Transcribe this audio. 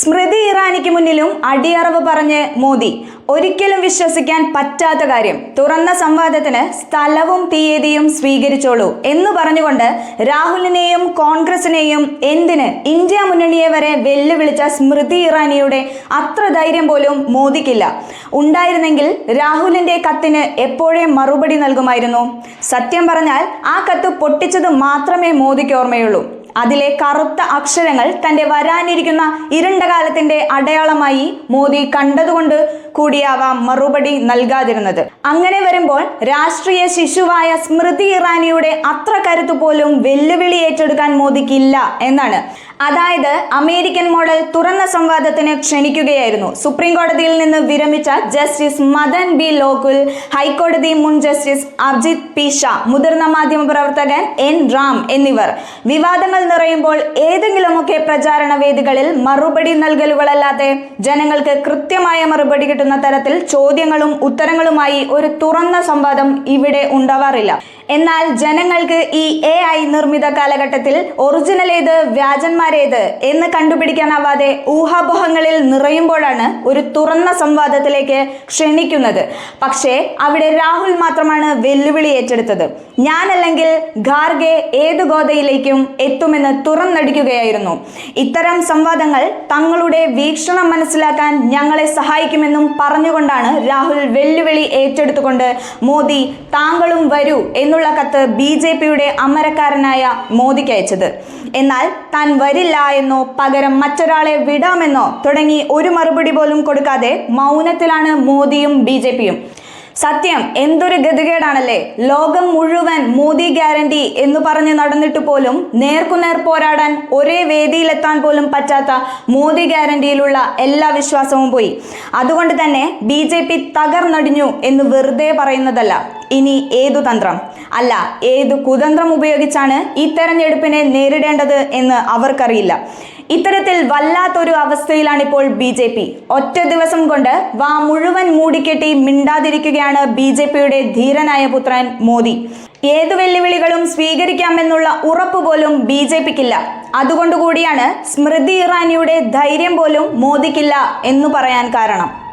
സ്മൃതി ഇറാനിക്ക് മുന്നിലും അടിയറവ് പറഞ്ഞ് മോദി. ഒരിക്കലും വിശ്വസിക്കാൻ പറ്റാത്ത കാര്യം. തുറന്ന സംവാദത്തിന് സ്ഥലവും തീയതിയും സ്വീകരിച്ചോളൂ എന്ന് പറഞ്ഞുകൊണ്ട് രാഹുലിനെയും കോൺഗ്രസിനെയും എന്തിന് ഇന്ത്യ മുന്നണിയെ വരെ വെല്ലുവിളിച്ച സ്മൃതി ഇറാനിയുടെ അത്ര ധൈര്യം പോലും മോദിക്കില്ല. ഉണ്ടായിരുന്നെങ്കിൽ രാഹുലിന്റെ കത്തിന് എപ്പോഴേ മറുപടി നൽകുമായിരുന്നു? സത്യം പറഞ്ഞാൽ ആ കത്ത് പൊട്ടിച്ചത് മാത്രമേ മോദിക്ക് ഓർമ്മയുള്ളൂ. അതിലെ കറുത്ത അക്ഷരങ്ങൾ തന്റെ വരാനിരിക്കുന്ന ഇരുണ്ട കാലത്തിന്റെ അടയാളമായി മോദി കണ്ടതുകൊണ്ട് കൂടിയാവാം മറുപടി നൽകാതിരുന്നത്. അങ്ങനെ വരുമ്പോൾ രാഷ്ട്രീയ ശിശുവായ സ്മൃതി ഇറാനിയുടെ അത്ര കരുത്തു പോലും വെല്ലുവിളി ഏറ്റെടുക്കാൻ മോദിക്കില്ല എന്നാണ്. അതായത് അമേരിക്കൻ മോഡൽ തുറന്ന സംവാദത്തിന് ക്ഷണിക്കുകയായിരുന്നു. സുപ്രീം കോടതിയിൽ നിന്ന് വിരമിച്ച ജസ്റ്റിസ് മദൻ ബി ലോകുൽ ഹൈക്കോടതി മുൻ ജസ്റ്റിസ് അജിത് പി ഷാ മുതിർന്ന മാധ്യമപ്രവർത്തകൻ എൻ റാം എന്നിവർ. വിവാദങ്ങൾ നിറയുമ്പോൾ ഏതെങ്കിലുമൊക്കെ പ്രചാരണ വേദികളിൽ മറുപടി നൽകലുകളല്ലാതെ ജനങ്ങൾക്ക് കൃത്യമായ മറുപടി കിട്ടുന്ന തരത്തിൽ ചോദ്യങ്ങളും ഉത്തരങ്ങളുമായി ഒരു തുറന്ന സംവാദം ഇവിടെ ഉണ്ടാവാറില്ല. എന്നാൽ ജനങ്ങൾക്ക് ഈ എ ഐ നിർമ്മിത കാലഘട്ടത്തിൽ ഒറിജിനൽ ഏത് വ്യാജന്മാരേത് എന്ന് കണ്ടുപിടിക്കാനാവാതെ ഊഹാപോഹങ്ങളിൽ നിറയുമ്പോഴാണ് ഒരു തുറന്ന സംവാദത്തിലേക്ക് ക്ഷണിക്കുന്നത്. പക്ഷേ അവിടെ രാഹുൽ മാത്രമാണ് വെല്ലുവിളി ഏറ്റെടുത്തത്. ഞാനല്ലെങ്കിൽ ഖാർഗെ ഏത് ഗോതയിലേക്കും എത്തുമെന്ന് തുറന്നടിക്കുകയായിരുന്നു. ഇത്തരം സംവാദങ്ങൾ തങ്ങളുടെ വീക്ഷണം മനസ്സിലാക്കാൻ ഞങ്ങളെ സഹായിക്കുമെന്നും പറഞ്ഞുകൊണ്ടാണ് രാഹുൽ വെല്ലുവിളി ഏറ്റെടുത്തുകൊണ്ട് മോദി താങ്കളും വരൂ എന്നുള്ള കത്ത് ബി ജെ പിയുടെ അമരക്കാരനായ മോദിക്ക് അയച്ചത്. എന്നാൽ താൻ വരില്ല എന്നോ പകരം മറ്റൊരാളെ വിടാമെന്നോ തുടങ്ങി ഒരു മറുപടി പോലും കൊടുക്കാതെ മൗനത്തിലാണ് മോദിയും ബി ജെ പിയും. സത്യം എന്തൊരു ഗതികേടാണല്ലേ? ലോകം മുഴുവൻ മോദി ഗ്യാരണ്ടി എന്ന് പറഞ്ഞ് നടന്നിട്ട് പോലും നേർക്കുനേർ പോരാടാൻ ഒരേ വേദിയിലെത്താൻ പോലും പറ്റാത്ത മോദി ഗ്യാരണ്ടിയിലുള്ള എല്ലാ വിശ്വാസവും പോയി. അതുകൊണ്ട് തന്നെ ബി ജെ പി തകർന്നടിഞ്ഞു എന്ന് വെറുതെ പറയുന്നതല്ല ഇനി ഏതു തന്ത്രം? അല്ല ഏതു കുതന്ത്രം ഉപയോഗിച്ചാണ് ഈ തെരഞ്ഞെടുപ്പിനെ നേരിടേണ്ടത് എന്ന് അവർക്കറിയില്ല. ഇത്തരത്തിൽ വല്ലാത്തൊരു അവസ്ഥയിലാണ് ഇപ്പോൾ ബി ജെ പി. ഒറ്റ ദിവസം കൊണ്ട് വാ മുഴുവൻ മൂടിക്കെട്ടി മിണ്ടാതിരിക്കുകയാണ് ബി ജെ പിയുടെ ധീരനായ പുത്രൻ മോദി. ഏതു വെല്ലുവിളികളും സ്വീകരിക്കാമെന്നുള്ള ഉറപ്പ് പോലും ബി ജെ പിക്കില്ല. അതുകൊണ്ടുകൂടിയാണ് സ്മൃതി ഇറാനിയുടെ ധൈര്യം പോലും മോദിക്കില്ല എന്ന് പറയാൻ കാരണം.